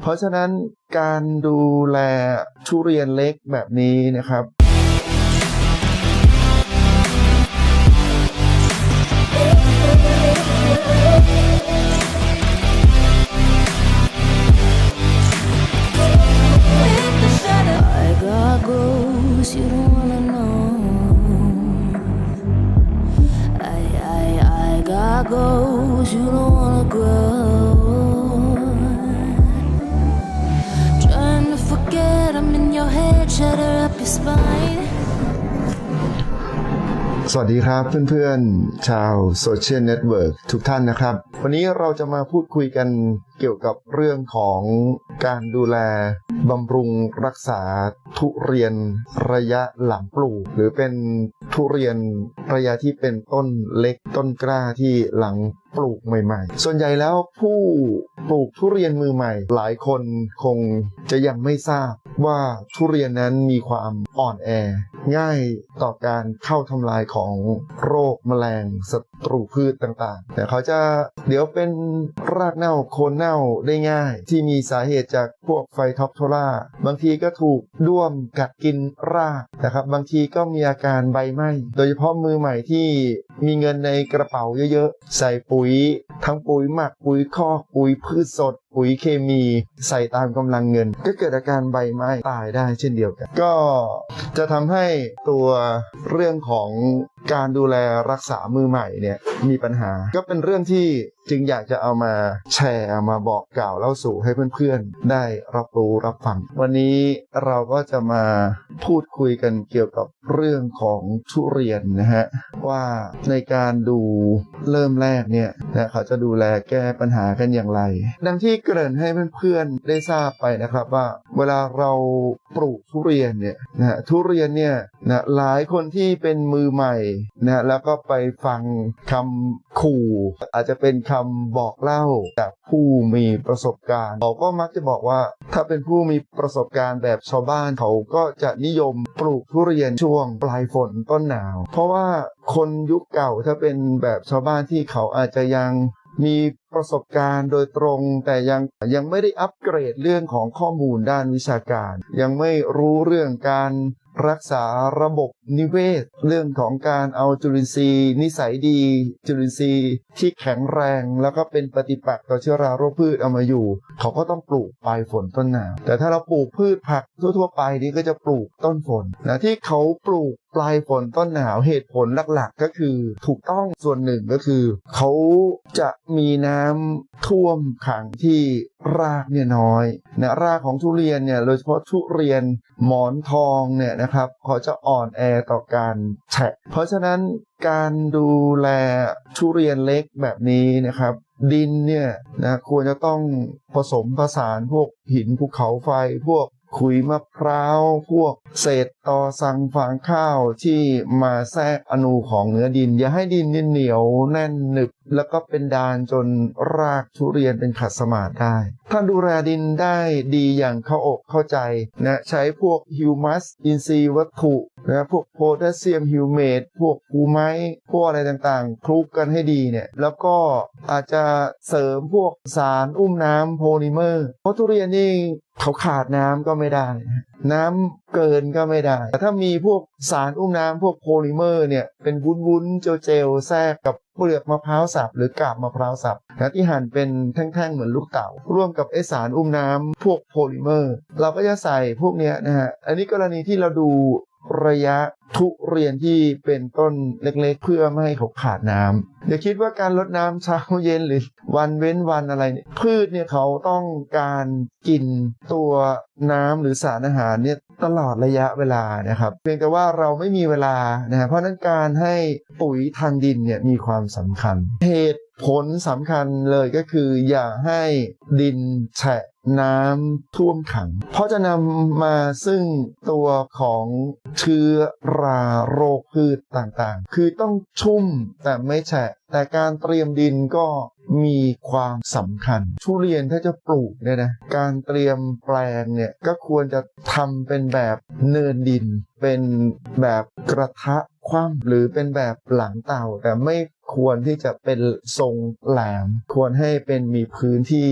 เพราะฉะนั้นการดูแลทุเรียนเล็กแบบนี้นะครับ สวัสดีครับเพื่อนๆ ชาวโซเชียลเน็ตเวิร์กทุกท่านนะครับ วันนี้เราจะมาพูดคุยกันเกี่ยวกับเรื่องของการดูแลบำรุงรักษาทุเรียนระยะหลังปลูก หรือเป็นทุเรียนระยะที่เป็นต้นเล็กต้นกล้าที่หลัง ปลูกใหม่ ๆ ส่วนใหญ่แล้วผู้ปลูกทุเรียนมือใหม่ หลายคนคงจะยังไม่ทราบว่าทุเรียนนั้นมีความอ่อนแอ ง่ายต่อการเข้าทำลายของโรคแมลงศัตรูพืชต่างๆ แต่เขาจะเดี๋ยวเป็นรากเน่าโคนเน่าได้ง่าย ที่มีสาเหตุจากพวกไฟท็อปโทล่าบางทีก็ถูกด้วมกัดกินรากนะครับ บางทีก็มีอาการใบไหม้โดยเฉพาะมือใหม่ที่ มีเงินในกระเป๋าเยอะๆ ใส่ปุ๋ย ทั้งปุ๋ยหมักปุ๋ยคอกปุ๋ยพืชสด ปุ๋ยเคมีใส่ตามกำลังเงิน ก็เกิดอาการใบไหม้ตายได้เช่นเดียวกัน ก็จะทำให้ตัวเรื่องของการดูแลรักษามือใหม่เนี่ยมีปัญหา ก็เป็นเรื่องที่จึงอยากจะเอามาแชร์มาบอกกล่าวเล่าสู่ให้เพื่อนๆ ได้รับรู้รับฟัง วันนี้เราก็จะมาพูดคุยกันเกี่ยวกับเรื่องของทุเรียนนะฮะว่าในการดูเริ่มแรกเนี่ยนะเขาจะดูแลแก้ปัญหากันอย่างไร ดังที่เกริ่นให้เพื่อนๆได้ทราบไปนะครับว่า เวลาเราปลูกทุเรียนเนี่ยนะทุเรียนเนี่ยนะหลายคนที่เป็นมือใหม่นะแล้วก็ไปฟังคำขู่ อาจจะเป็นคำบอกเล่าจากผู้มีประสบการณ์เขาก็มักจะบอกว่า ถ้าเป็นผู้มีประสบการณ์แบบชาวบ้านเขาก็จะนิยมปลูกทุเรียนช่วงปลายฝนต้นหนาว เพราะว่าคนยุคเก่าถ้าเป็นแบบชาวบ้านที่เขาอาจจะยัง มีประสบการณ์โดยตรง แต่ยังยังไม่ได้อัปเกรดเรื่องของข้อมูลด้านวิชาการ ยังไม่รู้เรื่องการรักษาระบบนิเวศ เรื่องของการเอาจุลินทรีย์ นิสัยดี จุลินทรีย์ที่แข็งแรง แล้วก็เป็นปฏิปักษ์ต่อเชื้อราโรคพืชเอามาอยู่ เขาก็ต้องปลูกปลายฝนต้นหนาวแต่ถ้าเราปลูกพืชผักทั่วๆไปนี่ก็จะปลูกต้นฝนนะที่เขาปลูก ปลายฝนต้นหนาวเหตุผลหลักๆ ก็คือถูกต้องส่วนหนึ่งก็คือ เขาจะมีน้ำท่วมขังที่รากเนี่ยน้อยนะรากของทุเรียนเนี่ยโดยเฉพาะทุเรียนหมอนทองเนี่ยนะครับเขาจะอ่อนแอต่อการแฉะเพราะฉะนั้นการดูแลทุเรียนเล็กแบบนี้นะครับ ดินเนี่ยนะควรจะต้องผสมผสานพวกหินภูเขาไฟพวก ขุยมะพร้าว พวกเศษตอสังฟางข้าวที่มาแทรกอนูของเนื้อดิน อย่าให้ดินเนี่เหนียวแน่นหนึบแล้วก็เป็นดานจนรากทุเรียนเป็นขัดสมาธิได้ถ้าดูแลดินได้ดีอย่างเข้าอกเข้าใจนะใช้พวกฮิวมัส อินทรีย์วัตถุนะพวกโพแทสเซียมฮิวเมตพวกภูไม้พวกอะไรต่างๆ คลุกกันให้ดีเนี่ย แล้วก็อาจจะเสริมพวกสารอุ้มน้ำโพลิเมอร์ เพราะทุเรียนนี่เขาขาดน้ำก็ไม่ได้ น้ำเกินก็ไม่ได้ แต่ถ้ามีพวกสารอุ้มน้ำพวกโพลิเมอร์เนี่ย เป็นวุ้นๆเจลๆแทรกกับ เปลือกมะพร้าวสับหรือกาบมะพร้าวสับนะที่หั่นเป็นแท่งๆเหมือนลูกเต๋าร่วมกับไอสารอุ้มน้ำพวกโพลิเมอร์ เราก็จะใส่พวกเนี้ยนะฮะอันนี้กรณีที่เราดูระยะทุเรียนที่เป็นต้นเล็กๆ เพื่อไม่ให้เขาขาดน้ำอย่าคิดว่าการลดน้ำเช้าเย็นหรือวันเว้นวันอะไรเนี่ยพืชเนี่ยเขาต้องการกินตัวน้ำหรือสารอาหารเนี่ย ตลอดระยะเวลานะครับ เพียงแต่ว่าเราไม่มีเวลานะฮะเพราะฉะนั้นการให้ปุ๋ยทางดินเนี่ยมีความสำคัญเหตุ ผลสำคัญเลยก็คืออย่าให้ดินแฉะน้ำท่วมขัง เพราะจะนำมาซึ่งตัวของเชื้อราโรคพืชต่างๆ คือต้องชุ่มแต่ไม่แฉะ แต่การเตรียมดินก็มีความสำคัญ ทุเรียนถ้าจะปลูกเนี่ยนะ การเตรียมแปลงเนี่ยก็ควรจะทำเป็นแบบเนินดิน เป็นแบบกระทะคว่ำหรือเป็นแบบหลังเต่าแต่ไม่ ควรที่จะเป็นทรงแหลม ควรให้เป็นมีพื้นที่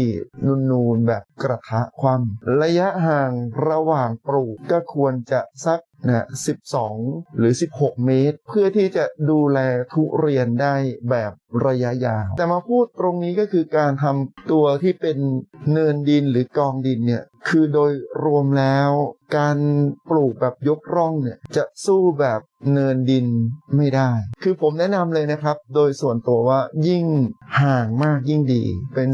นูนๆแบบกระทะความระยะห่างระหว่างปลูกก็ควรจะสักนะ12 หรือ 16 เมตร เพื่อที่จะดูแลทุเรียนได้แบบระยะยาว แต่มาพูดตรงนี้ก็คือการทำตัวที่เป็นเนินดินหรือกองดินเนี่ย คือโดยรวมแล้วการปลูกแบบยกร่องเนี่ย จะสู้แบบ เนินดินไม่ได้ คือผมแนะนำเลยนะครับ โดยส่วนตัวว่ายิ่งห่างมากยิ่งดี เป็น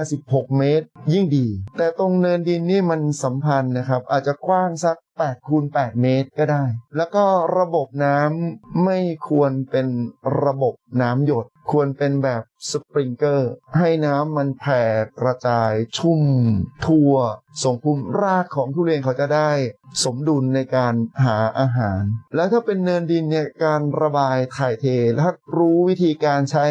15-16 เมตร ยิ่งดี แต่ตรงเนินดินนี่มันสัมพันธ์นะครับ อาจจะกว้างสัก8คูณ8เมตรก็ได้ แล้วก็ระบบน้ำไม่ควรเป็นระบบน้ำหยด ควรเป็นแบบสปริงเกอร์ ให้น้ำมันแผ่กระจายชุ่ม ทั่ว ส่งภูมิรากของทุเรียนเขาจะได้ สมดุลในการหาอาหาร แล้วถ้าเป็นเนินดินเนี่ยการระบายถ่ายเทและรู้วิธีการใช้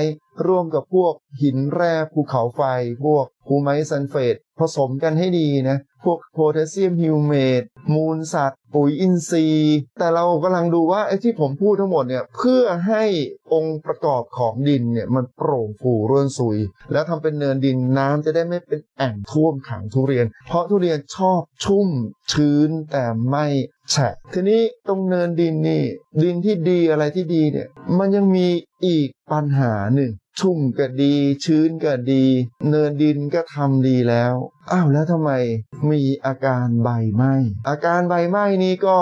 ร่วมกับพวกหินแร่ภูเขาไฟ พวกภูไมซัลเฟตผสมกันให้ดีนะ พวกโพแทสเซียมฮิวเมตมูลสัตว์ ปุ๋ยอินทรีย์ แต่เรากำลังดูว่าไอ้ที่ผมพูดทั้งหมดเนี่ย เพื่อให้องค์ประกอบของดินเนี่ยมันโปร่งฟูร่วนซุย แล้วทำเป็นเนินดินน้ำจะได้ไม่เป็นแอ่งท่วมขังทุเรียน เพราะทุเรียนชอบชุ่มชื้นแต่ไม่แฉะทีนี้ตรงเนินดินนี่ ดินที่ดีอะไรที่ดีเนี่ย มันยังมีอีกปัญหาหนึ่ง ชุ่มก็ดี ชื้นก็ดี เนินดินก็ทำดีแล้ว อ้าวแล้วทำไมมีอาการใบไหม้อาการใบไหม้นี้ก็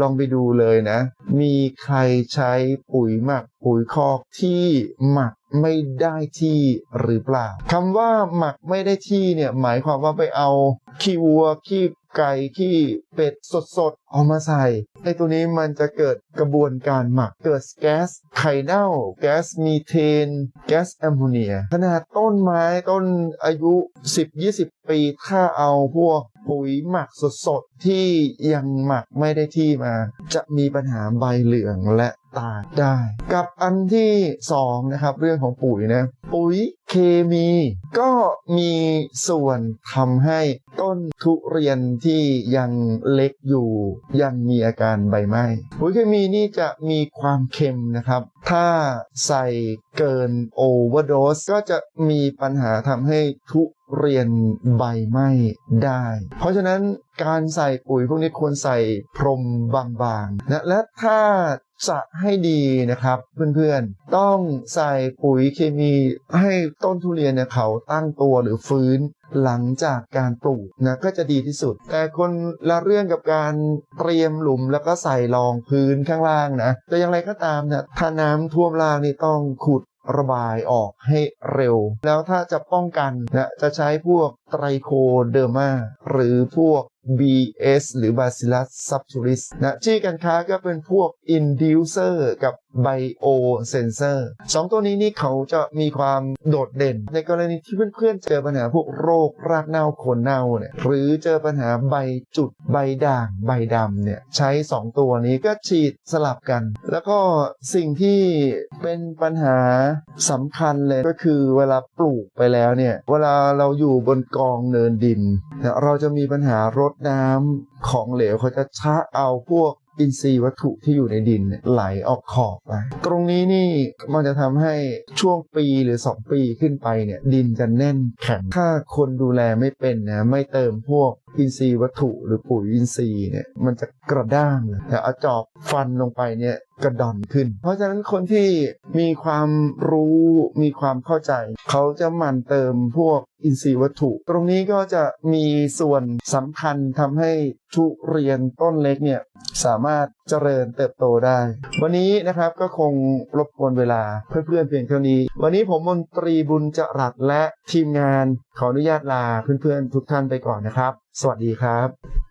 ลองไปดูเลยนะ มีใครใช้ปุ๋ยหมักปุ๋ยคอกที่หมักไม่ได้ที่หรือเปล่าคำว่าหมักไม่ได้ที่เนี่ยหมายความว่าไปเอาขี้วัวขี้ ไก่ขี้เป็ดสดๆ เอามาใส่ไอ้ตัวนี้มันจะเกิดกระบวนการหมักเกิดแก๊สไข่เน่า แก๊สมีเทน แก๊สแอมโมเนีย ขนาดต้นไม้ต้นอายุ 10-20 ปีถ้าเอาพวกปุ๋ยหมักสดๆ ที่ยังหมักไม่ได้ที่มา จะมีปัญหาใบเหลืองและ ตายได้ กับอันที่สองนะครับเรื่องของปุ๋ยนะปุ๋ยเคมีก็มีส่วนทำให้ต้นทุเรียนที่ยังเล็กอยู่ ยังมีอาการใบไหม้ปุ๋ยเคมีนี่จะมีความเค็มนะครับ ถ้าใส่เกินโอเวอร์โดสก็จะมีปัญหาทำให้ทุเรียนใบไหม้ได้ เพราะฉะนั้นการใส่ปุ๋ยพวกนี้ควรใส่พรมบางๆนะและถ้า จะให้ดีนะครับเพื่อนๆ ต้องใส่ปุ๋ยเคมีให้ต้นทุเรียนเนี่ยเขาตั้งตัวหรือฟื้นหลังจากการปลูกนะก็จะดีที่สุด แต่คนละเรื่องกับการเตรียมหลุมแล้วก็ใส่รองพื้นข้างล่างนะแต่อย่างไรก็ตามนะถ้าน้ำท่วมล่างนี่ต้องขุดระบายออกให้เร็ว แล้วถ้าจะป้องกันนะจะใช้พวกไตรโคเดอร์มา หรือพวก BS หรือ Bacillus subtilis นะชื่อการค้าก็เป็นพวก inducer กับ biosensor สองตัวนี้นี่เขาจะมีความโดดเด่น ในกรณีที่เพื่อนๆเจอปัญหาพวกโรครากเน่าโคนเน่าเนี่ยหรือเจอปัญหาใบจุดใบด่างใบดำเนี่ยใช้ 2 ตัวนี้ก็ฉีดสลับกัน แล้วก็สิ่งที่เป็นปัญหาสำคัญเลยก็คือเวลาปลูกไปแล้วเนี่ยเวลาเราอยู่บนกองเนินดินเนี่ยเราจะมีปัญหารดน้ำของเหลวเขาจะชะเอาพวก อินทรีย์วัตถุที่อยู่ในดินไหลออกขอบไป ตรงนี้นี่มันจะทำให้ช่วงปีหรือ 2 ปีขึ้นไปเนี่ยดินจะแน่นแข็งถ้าคนดูแลไม่เป็นนะไม่เติมพวกอินทรีย์วัตถุหรือปุ๋ยอินทรีย์เนี่ยมันจะกระด้างเลยแต่เอาจอบฟันลงไปเนี่ยกระดอนขึ้น เพราะฉะนั้นคนที่มีความรู้มีความเข้าใจ เขาจะหมั่นเติมพวกอินทรีย์วัตถุ ตรงนี้ก็จะมีส่วนสำคัญทำให้ทุเรียนต้นเล็กเนี่ยสามารถเจริญเติบโตได้ วันนี้นะครับก็คงรบกวนเวลาเพื่อนๆเพียงเท่านี้ วันนี้ผมมนตรีบุญจรัสและทีมงานขออนุญาตลาเพื่อนๆทุกท่านไปก่อนนะครับ สวัสดีครับ